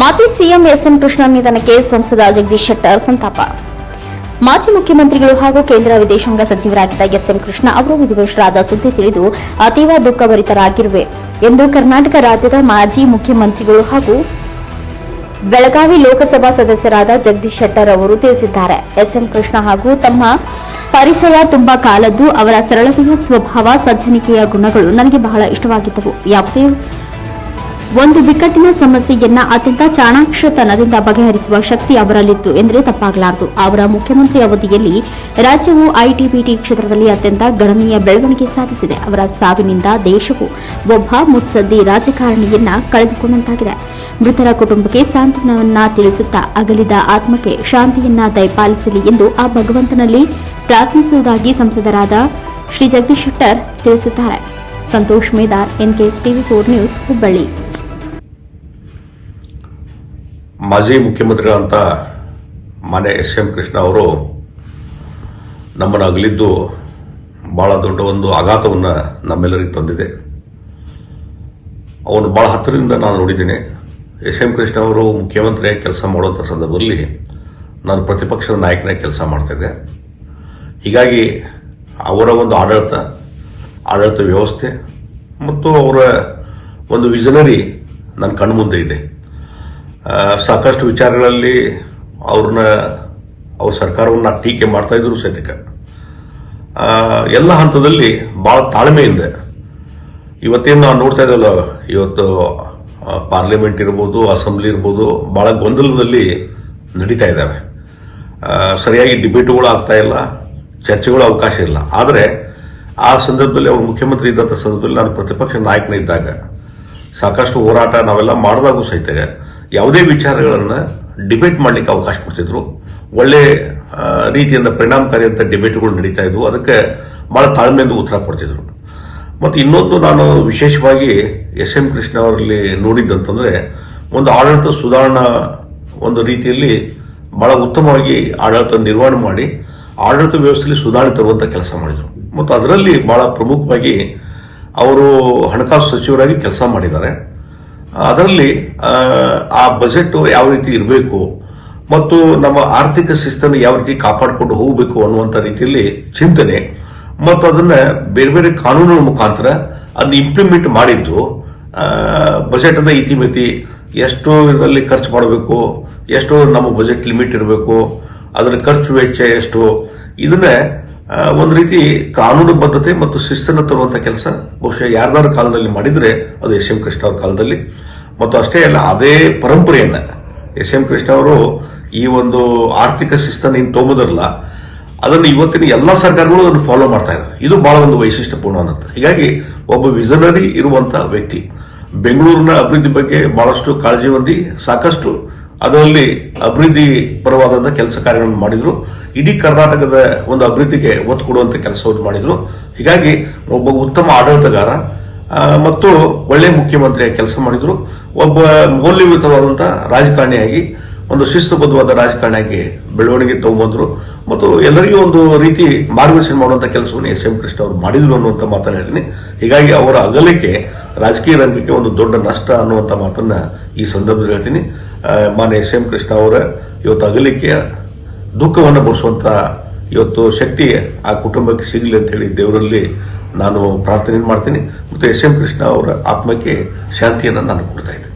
ಮಾಜಿ CM S M Krishna ನಿಧನಕ್ಕೆ ಸಂಸದ ಜಗದೀಶ್ ಶೆಟ್ಟರ್ ಸಂತಾಪ. ಮಾಜಿ ಮುಖ್ಯಮಂತ್ರಿಗಳು ಹಾಗೂ ಕೇಂದ್ರ ವಿದೇಶಾಂಗ ಸಚಿವರಾಗಿದ್ದ ಎಸ್ಎಂ ಕೃಷ್ಣ ಅವರು ವಿಧಿವಶರಾದ ಸುದ್ದಿ ತಿಳಿದು ಅತೀವ ದುಃಖಭರಿತರಾಗಿರುವೆ ಎಂದು ಕರ್ನಾಟಕ ರಾಜ್ಯದ ಮಾಜಿ ಮುಖ್ಯಮಂತ್ರಿಗಳು ಹಾಗೂ ಬೆಳಗಾವಿ ಲೋಕಸಭಾ ಸದಸ್ಯರಾದ ಜಗದೀಶ್ ಶೆಟ್ಟರ್ ಅವರು ತಿಳಿಸಿದ್ದಾರೆ. ಎಸ್ಎಂ ಕೃಷ್ಣ ಹಾಗೂ ತಮ್ಮ ಪರಿಚಯ ತುಂಬಾ ಕಾಲದ್ದು ಅವರ ಸರಳತೆಯ ಸ್ವಭಾವ, ಸಜ್ಜನಿಕೆಯ ಗುಣಗಳು ನನಗೆ ಬಹಳ ಇಷ್ಟವಾಗಿದ್ದವು. ಯಾವುದೇ ಒಂದು ಬಿಕ್ಕಟ್ಟಿನ ಸಮಸ್ಯೆಯನ್ನ ಅತ್ಯಂತ ಚಾಣಾಕ್ಷತನದಿಂದ ಬಗೆಹರಿಸುವ ಶಕ್ತಿ ಅವರಲ್ಲಿತ್ತು ಎಂದರೆ ತಪ್ಪಾಗಲಾರದು. ಅವರ ಮುಖ್ಯಮಂತ್ರಿ ಅವಧಿಯಲ್ಲಿ ರಾಜ್ಯವು ಐಟಿಬಿಟಿ ಕ್ಷೇತ್ರದಲ್ಲಿ ಅತ್ಯಂತ ಗಣನೀಯ ಬೆಳವಣಿಗೆ ಸಾಧಿಸಿದೆ. ಅವರ ಸಾವಿನಿಂದ ದೇಶವು ಒಬ್ಬ ಮುತ್ಸದ್ದಿ ರಾಜಕಾರಣಿಯನ್ನ ಕಳೆದುಕೊಂಡಂತಾಗಿದೆ. ಮೃತರ ಕುಟುಂಬಕ್ಕೆ ಸಾಂತ್ವನವನ್ನ ತಿಳಿಸುತ್ತಾ ಅಗಲಿದ ಆತ್ಮಕ್ಕೆ ಶಾಂತಿಯನ್ನ ದಯಪಾಲಿಸಲಿ ಎಂದು ಆ ಭಗವಂತನಲ್ಲಿ ಪ್ರಾರ್ಥಿಸುವುದಾಗಿ ಸಂಸದರಾದ ಶ್ರೀ ಜಗದೀಶ್ ಶೆಟ್ಟರ್ ತಿಳಿಸಿದ್ದಾರೆ. Santosh Medar NKS TV four news, Hubballi. ಮಾಜಿ ಮುಖ್ಯಮಂತ್ರಿಗಳಂತ ಮಾನ್ಯ ಎಸ್ ಎಂ ಕೃಷ್ಣ ಅವರು ನಮ್ಮನ್ನು ಅಗಲಿದ್ದು ಬಹಳ ದೊಡ್ಡ ಒಂದು ಆಘಾತವನ್ನು ನಮ್ಮೆಲ್ಲರಿಗೆ ತಂದಿದೆ. ಅವನು ಬಹಳ ಹತ್ತಿರದಿಂದ ನಾನು ನೋಡಿದ್ದೇನೆ. ಎಸ್ ಎಂ ಕೃಷ್ಣ ಅವರು ಮುಖ್ಯಮಂತ್ರಿಯಾಗಿ ಕೆಲಸ ಮಾಡುವಂಥ ಸಂದರ್ಭದಲ್ಲಿ ನಾನು ಪ್ರತಿಪಕ್ಷದ ನಾಯಕನಾಗಿ ಕೆಲಸ ಮಾಡ್ತಿದ್ದೆ ಹೀಗಾಗಿ ಅವರ ಒಂದು ಆಡಳಿತ ಆಡಳಿತ ವ್ಯವಸ್ಥೆ ಮತ್ತು ಅವರ ಒಂದು ವಿಷನರಿ ನನ್ನ ಕಣ್ಮುಂದೆ ಇದೆ. ಸಾಕಷ್ಟು ವಿಚಾರಗಳಲ್ಲಿ ಅವ್ರನ್ನ, ಅವ್ರ ಸರ್ಕಾರವನ್ನು ಟೀಕೆ ಮಾಡ್ತಾ ಇದ್ರು ಸಹಿತ ಎಲ್ಲ ಹಂತದಲ್ಲಿ ಬಹಳ ತಾಳ್ಮೆಯಿಂದ ಇವತ್ತೇನು ನಾವು ನೋಡ್ತಾ ಇದ್ದೇವಲ್ಲ ಇವತ್ತು ಪಾರ್ಲಿಮೆಂಟ್ ಇರ್ಬೋದು, ಅಸೆಂಬ್ಲಿ ಇರ್ಬೋದು ಬಹಳ ಗೊಂದಲದಲ್ಲಿ ನಡೀತಾ ಇದ್ದಾವೆ. ಸರಿಯಾಗಿ ಡಿಬೇಟ್ಗಳು ಆಗ್ತಾ ಇಲ್ಲ, ಚರ್ಚೆಗಳು ಅವಕಾಶ ಇಲ್ಲ. ಆದರೆ, ಆ ಸಂದರ್ಭದಲ್ಲಿ ಅವರು ಮುಖ್ಯಮಂತ್ರಿ ಇದ್ದಂಥ ಸಂದರ್ಭದಲ್ಲಿ ನಾನು ಪ್ರತಿಪಕ್ಷ ನಾಯಕನಿದ್ದಾಗ ಸಾಕಷ್ಟು ಹೋರಾಟ ನಾವೆಲ್ಲ ಮಾಡಿದಾಗೂ ಸಹಿತ. ಯಾವುದೇ ವಿಚಾರಗಳನ್ನು ಡಿಬೇಟ್ ಮಾಡಲಿಕ್ಕೆ ಅವಕಾಶ ಕೊಡ್ತಿದ್ರು. ಒಳ್ಳೆ ರೀತಿಯಿಂದ ಪರಿಣಾಮಕಾರಿಯಂತ ಡಿಬೇಟ್ಗಳು ನಡೀತಾ ಇದ್ವು. ಅದಕ್ಕೆ ಬಹಳ ತಾಳ್ಮೆಯಿಂದ ಉತ್ತರ ಕೊಡ್ತಿದ್ರು. ಮತ್ತು ಇನ್ನೊಂದು ನಾನು ವಿಶೇಷವಾಗಿ ಎಸ್ ಎಂ ಕೃಷ್ಣ ಅವರಲ್ಲಿ ನೋಡಿದ್ದಂತಂದ್ರೆ, ಒಂದು ಆಡಳಿತ ಸುಧಾರಣಾ ಒಂದು ರೀತಿಯಲ್ಲಿ ಬಹಳ ಉತ್ತಮವಾಗಿ ಆಡಳಿತ ನಿರ್ವಹಣೆ ಮಾಡಿ, ಆಡಳಿತ ವ್ಯವಸ್ಥೆಯಲ್ಲಿ ಸುಧಾರಣೆ ತರುವಂಥ ಕೆಲಸ ಮಾಡಿದರು. ಮತ್ತು ಅದರಲ್ಲಿ ಬಹಳ ಪ್ರಮುಖವಾಗಿ ಅವರು ಹಣಕಾಸು ಸಚಿವರಾಗಿ ಕೆಲಸ ಮಾಡಿದ್ದಾರೆ. ಅದರಲ್ಲಿ ಆ, ಬಜೆಟ್ ಯಾವ ರೀತಿ ಇರಬೇಕು ಮತ್ತು ನಮ್ಮ ಆರ್ಥಿಕ ಶಿಸ್ತನ್ನು ಯಾವ ರೀತಿ ಕಾಪಾಡಿಕೊಂಡು ಹೋಗಬೇಕು ಅನ್ನುವಂಥ ರೀತಿಯಲ್ಲಿ ಚಿಂತನೆ ಮತ್ತು ಅದನ್ನ ಬೇರೆ ಬೇರೆ ಕಾನೂನುಗಳ ಮುಖಾಂತರ ಅದನ್ನ ಇಂಪ್ಲಿಮೆಂಟ್ ಮಾಡಿದ್ದು ಬಜೆಟ್ ಅದ ಇತಿಮಿತಿ ಎಷ್ಟು ಇದರಲ್ಲಿ ಖರ್ಚು ಮಾಡಬೇಕು ಎಷ್ಟು ನಮ್ಮ ಬಜೆಟ್ ಲಿಮಿಟ್ ಇರಬೇಕು ಅದರ ಖರ್ಚು ವೆಚ್ಚ ಎಷ್ಟು ಇದನ್ನ ಒಂದು ರೀತಿ ಕಾನೂನು ಬದ್ಧತೆ ಮತ್ತು ಶಿಸ್ತನ್ನು ತರುವಂತ ಕೆಲಸ. ಬಹುಶಃ ಯಾರ್ದಾರ ಕಾಲದಲ್ಲಿ ಮಾಡಿದ್ರೆ ಅದು ಎಸ್ ಎಂ ಕೃಷ್ಣ ಅವ್ರ ಕಾಲದಲ್ಲಿ. ಮತ್ತು ಅಷ್ಟೇ ಅಲ್ಲ, ಅದೇ ಪರಂಪರೆಯನ್ನ ಎಸ್ ಎಂ ಕೃಷ್ಣ ಅವರು ಈ ಒಂದು ಆರ್ಥಿಕ ಶಿಸ್ತನ್ನು ಏನು ತೊಗೊಂಬದಿರಲ್ಲ ಅದನ್ನು ಇವತ್ತಿನ ಎಲ್ಲ ಸರ್ಕಾರಗಳು ಅದನ್ನು ಫಾಲೋ ಮಾಡ್ತಾ ಇದ್ದಾರೆ ಇದು ಬಹಳ ಒಂದು ವೈಶಿಷ್ಟ್ಯಪೂರ್ಣವಾದಂತ ಹೀಗಾಗಿ ಒಬ್ಬ ವಿಷನರಿ ಇರುವಂತ ವ್ಯಕ್ತಿ, ಬೆಂಗಳೂರಿನ ಅಭಿವೃದ್ಧಿ ಬಗ್ಗೆ ಬಹಳಷ್ಟು ಕಾಳಜಿ ಹೊಂದಿ ಸಾಕಷ್ಟು ಅದರಲ್ಲಿ ಅಭಿವೃದ್ಧಿ ಪರವಾದಂತಹ ಕೆಲಸ ಕಾರ್ಯಗಳನ್ನು ಮಾಡಿದ್ರು. ಇಡೀ ಕರ್ನಾಟಕದ ಒಂದು ಅಭಿವೃದ್ಧಿಗೆ ಒತ್ತು ಕೊಡುವಂತ ಕೆಲಸವನ್ನು ಮಾಡಿದ್ರು. ಹೀಗಾಗಿ ಒಬ್ಬ ಉತ್ತಮ ಆಡಳಿತಗಾರ ಮತ್ತು ಒಳ್ಳೆ ಮುಖ್ಯಮಂತ್ರಿಯಾಗಿ ಕೆಲಸ ಮಾಡಿದ್ರು. ಒಬ್ಬ ಮೌಲ್ಯಯುತವಾದಂತಹ ರಾಜಕಾರಣಿಯಾಗಿ, ಒಂದು ಶಿಸ್ತುಬದ್ಧವಾದ ರಾಜಕಾರಣಿಯಾಗಿ ಬೆಳವಣಿಗೆ ತಗೊಂಡ್ಬಂದ್ರು. ಮತ್ತು ಎಲ್ಲರಿಗೂ ಒಂದು ರೀತಿ ಮಾರ್ಗದರ್ಶನ ಮಾಡುವಂತ ಕೆಲಸವನ್ನು ಎಸ್ ಎಂ ಕೃಷ್ಣ ಅವರು ಮಾಡಿದ್ರು ಅನ್ನುವಂತ ಮಾತನ್ನು ಹೇಳ್ತೀನಿ. ಹೀಗಾಗಿ ಅವರ ಅಗಲಿಕೆ ರಾಜಕೀಯ ರಂಗಕ್ಕೆ ಒಂದು ದೊಡ್ಡ ನಷ್ಟ ಅನ್ನುವಂತ ಮಾತನ್ನ ಈ ಸಂದರ್ಭದಲ್ಲಿ ಹೇಳ್ತೀನಿ. ಮಾನ್ಯ ಎಸ್ ಎಂ ಕೃಷ್ಣ ಅವರ ಇವತ್ತು ಅಗಲಿಕೆಯ ದುಃಖವನ್ನು ಭರಿಸುವಂತ ಇವತ್ತು ಶಕ್ತಿ ಆ ಕುಟುಂಬಕ್ಕೆ ಸಿಗಲಿ ಅಂತ ಹೇಳಿ ದೇವರಲ್ಲಿ ನಾನು ಪ್ರಾರ್ಥನೆ ಮಾಡ್ತೀನಿ. ಮತ್ತು ಎಸ್ ಎಂ ಕೃಷ್ಣ ಅವರ ಆತ್ಮಕ್ಕೆ ಶಾಂತಿಯನ್ನು ನಾನು ಕೊಡ್ತಾ ಇದ್ದೀನಿ.